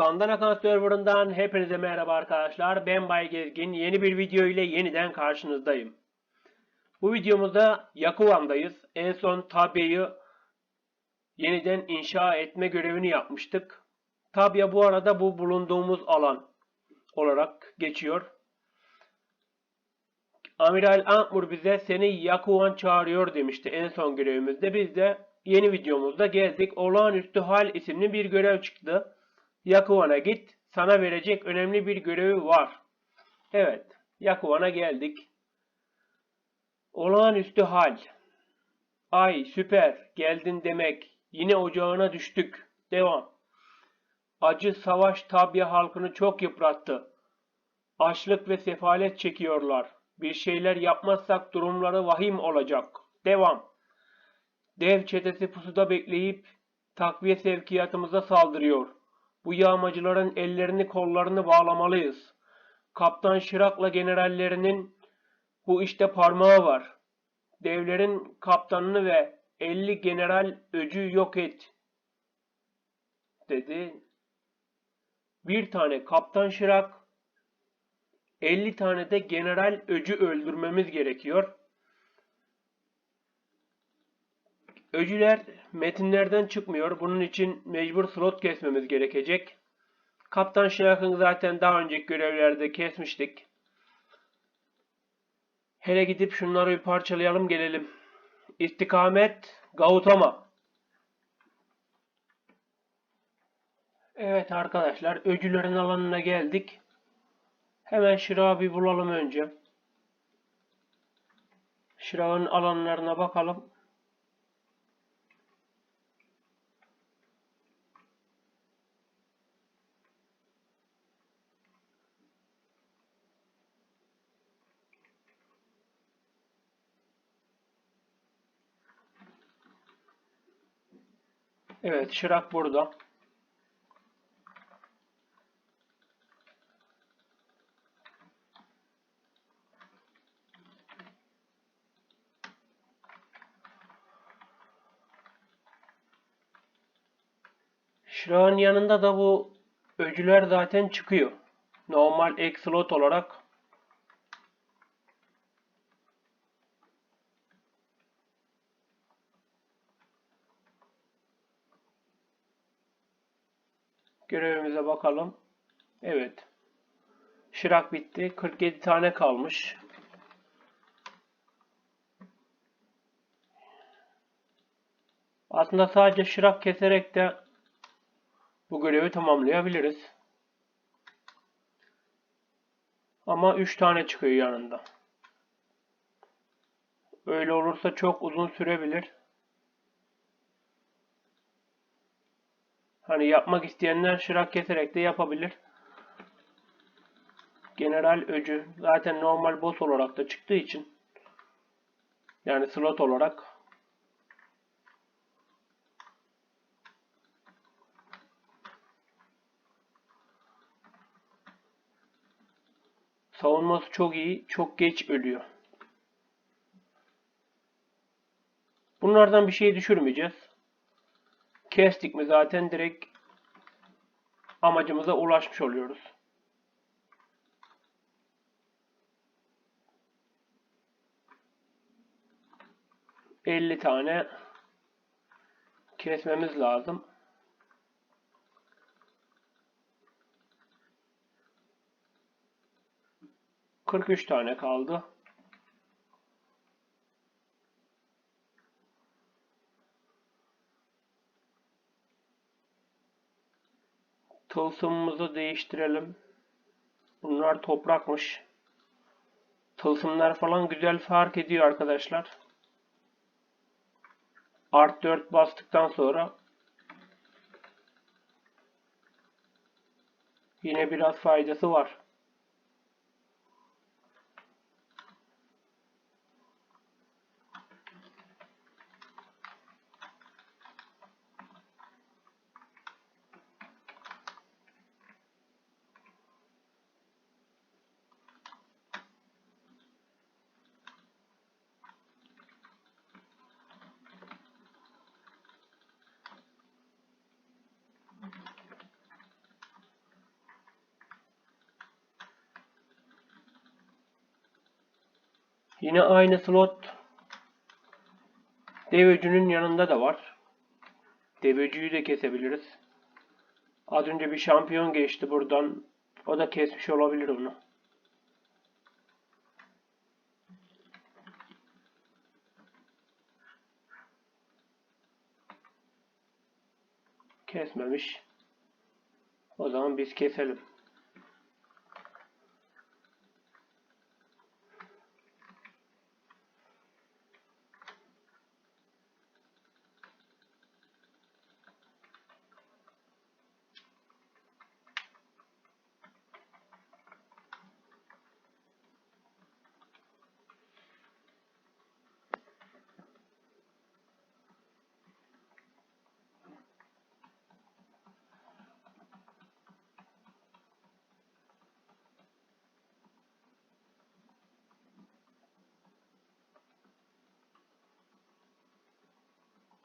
Dandana Kan serverından hepinize merhaba arkadaşlar. Ben Bay Gezgin. Yeni bir video ile yeniden karşınızdayım. Bu videomuzda Yakuvan'dayız. En son Tabya'yı yeniden inşa etme görevini yapmıştık. Tabya bu arada bu bulunduğumuz alan olarak geçiyor. Amiral Ankmur bize seni Yakuvan çağırıyor demişti en son görevimizde. Biz de yeni videomuzda geldik. Olağanüstü Hal isimli bir görev çıktı. Yakuvan'a git. Sana verecek önemli bir görevi var. Evet. Yakuvan'a geldik. Olağanüstü hal. Ay süper. Geldin demek. Yine ocağına düştük. Devam. Acı savaş Tabya halkını çok yıprattı. Açlık ve sefalet çekiyorlar. Bir şeyler yapmazsak durumları vahim olacak. Devam. Dev çetesi pusuda bekleyip takviye sevkiyatımıza saldırıyor. Bu yağmacıların ellerini kollarını bağlamalıyız. Kaptan Şirak'la generallerinin bu işte parmağı var. Devlerin kaptanını ve 50 general öcü yok et. Dedi. Bir tane kaptan Şirak, 50 tane de general öcü öldürmemiz gerekiyor. Öcüler metinlerden çıkmıyor. Bunun için mecbur slot kesmemiz gerekecek. Kaptan Şirak'ın zaten daha önceki görevlerde kesmiştik. Hele gidip şunları bir parçalayalım gelelim. İstikamet Gautama. Evet arkadaşlar öcülerin alanına geldik. Hemen Şirak'ı bir bulalım önce. Şirak'ın alanlarına bakalım. Evet, Şirak burada. Şirak'ın yanında da bu öcüler zaten çıkıyor. Normal ek slot olarak Görevimize bakalım. Evet. Şirak bitti. 47 tane kalmış. Aslında sadece şirak keserek de bu görevi tamamlayabiliriz. Ama 3 tane çıkıyor yanında. Öyle olursa çok uzun sürebilir. Hani yapmak isteyenler şırak keserek de yapabilir. General öcü zaten normal boss olarak da çıktığı için yani slot olarak savunması çok iyi, çok geç ölüyor. Bunlardan bir şey düşürmeyeceğiz. Kestik mi zaten direkt amacımıza ulaşmış oluyoruz. Elli tane kesmemiz lazım. Kırk üç tane kaldı. Tılsımımızı değiştirelim. Bunlar toprakmış. Tılsımlar falan güzel fark ediyor arkadaşlar. Art 4 bastıktan sonra yine biraz faydası var. Yine aynı slot dev öcünün yanında da var. Dev öcüyü de kesebiliriz. Az önce bir şampiyon geçti buradan. O da kesmiş olabilir onu. Kesmemiş. O zaman biz keselim.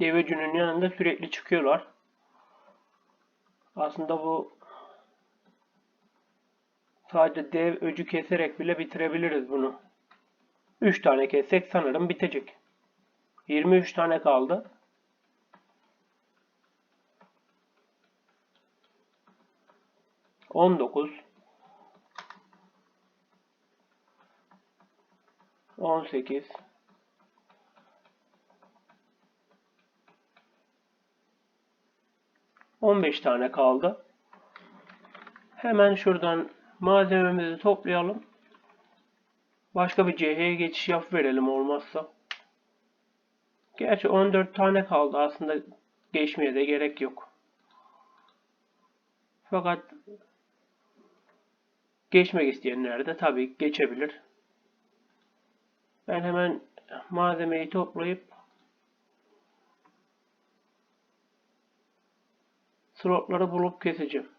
Devecinin yanında sürekli çıkıyorlar. Aslında bu sadece dev öcü keserek bile bitirebiliriz bunu. 3 tane kessek sanırım bitecek. 23 tane kaldı. On dokuz. On sekiz. 15 tane kaldı. Hemen şuradan malzememizi toplayalım. Başka bir CH'ye geçiş yap verelim olmazsa. Gerçi 14 tane kaldı. Aslında geçmeye de gerek yok. Fakat geçmek isteyenler de tabii geçebilir. Ben hemen malzemeyi toplayıp slotları bulup keseceğim.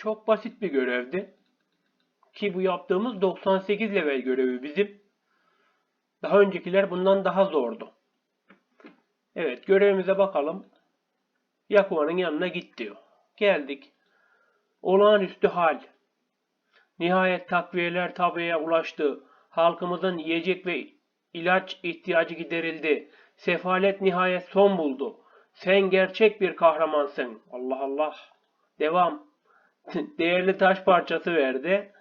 Çok basit bir görevdi. Ki bu yaptığımız 98 level görevi bizim. Daha öncekiler bundan daha zordu. Evet görevimize bakalım. Yakuva'nın yanına git diyor. Geldik. Olağanüstü hal. Nihayet takviyeler tabiye ulaştı. Halkımızın yiyecek ve ilaç ihtiyacı giderildi. Sefalet nihayet son buldu. Sen gerçek bir kahramansın. Allah Allah. Devam. Değerli taş parçası verdi.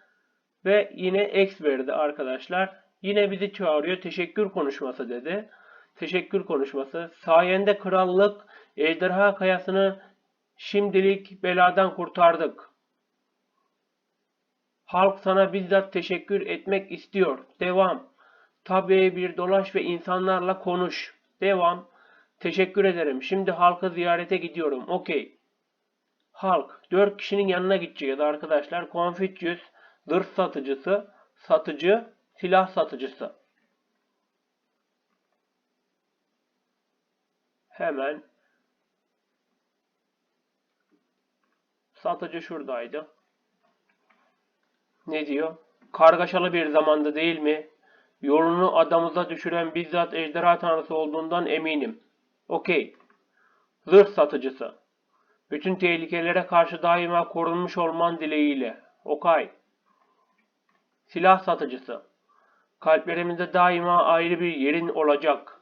Ve yine X verdi arkadaşlar. Yine bizi çağırıyor. Teşekkür konuşması dedi. Teşekkür konuşması. Sayende krallık ejderha kayasını şimdilik beladan kurtardık. Halk sana bizzat teşekkür etmek istiyor. Devam. Tabiye bir dolaş ve insanlarla konuş. Devam. Teşekkür ederim. Şimdi halkı ziyarete gidiyorum. Okey. Halk. Dört kişinin yanına gideceğiz arkadaşlar. Confucius, zırh satıcısı, satıcı, silah satıcısı. Hemen satıcı şuradaydı. Ne diyor? Kargaşalı bir zamanda değil mi? Yolunu adamıza düşüren bizzat ejderha tanrısı olduğundan eminim. Okey. Zırh satıcısı. Bütün tehlikelere karşı daima korunmuş olman dileğiyle. Okay. Silah satıcısı. Kalplerimizde daima ayrı bir yerin olacak.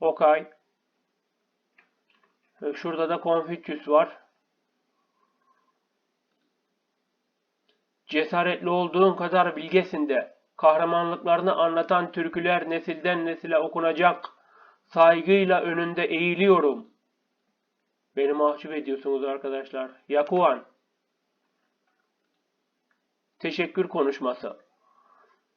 Okay. Şurada da Confucius var. Cesaretli olduğun kadar bilgesin de. Kahramanlıklarını anlatan türküler nesilden nesile okunacak. Saygıyla önünde eğiliyorum. Beni mahcup ediyorsunuz arkadaşlar. Yakuan. Teşekkür konuşması.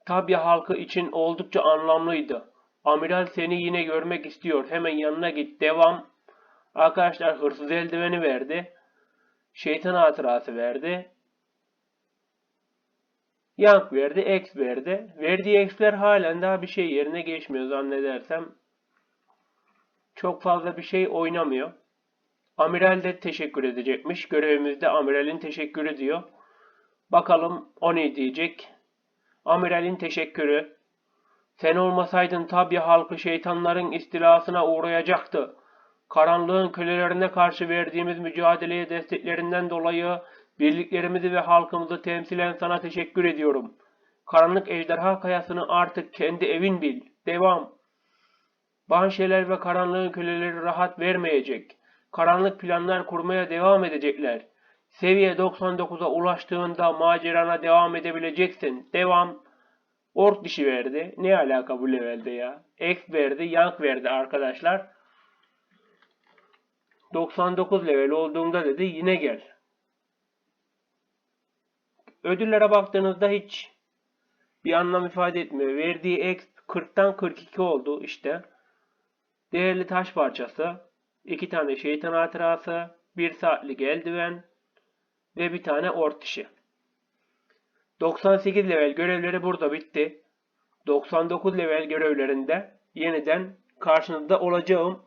Tabya halkı için oldukça anlamlıydı. Amiral seni yine görmek istiyor. Hemen yanına git. Devam. Arkadaşlar hırsız eldiveni verdi. Şeytan hatırası verdi. Yank verdi, X verdi. Verdiği X'ler halen daha bir şey yerine geçmiyor zannedersem. Çok fazla bir şey oynamıyor. Amiral de teşekkür edecekmiş. Görevimizde amiralin teşekkürü diyor. Bakalım o ne diyecek. Amiralin teşekkürü. Sen olmasaydın Tabya halkı şeytanların istilasına uğrayacaktı. Karanlığın kölelerine karşı verdiğimiz mücadeleye desteklerinden dolayı birliklerimizi ve halkımızı temsilen sana teşekkür ediyorum. Karanlık ejderha kayasını artık kendi evin bil. Devam. Banşeler ve karanlığın köleleri rahat vermeyecek. Karanlık planlar kurmaya devam edecekler. Seviye 99'a ulaştığında macerana devam edebileceksin. Devam. Ork dişi verdi. Ne alaka bu levelde ya? X verdi, yank verdi arkadaşlar. 99 level olduğunda dedi yine gel. Ödüllere baktığınızda hiç bir anlam ifade etmiyor. Verdiği X 40'tan 42 oldu işte. Değerli taş parçası, iki tane şeytan hatırası, bir saatlik eldiven ve bir tane ort dişi. 98 level görevleri burada bitti. 99 level görevlerinde yeniden karşınızda olacağım.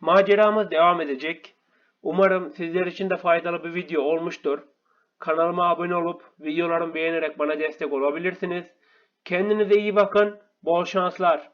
Maceramız devam edecek. Umarım sizler için de faydalı bir video olmuştur. Kanalıma abone olup videolarımı beğenerek bana destek olabilirsiniz. Kendinize iyi bakın. Bol şanslar.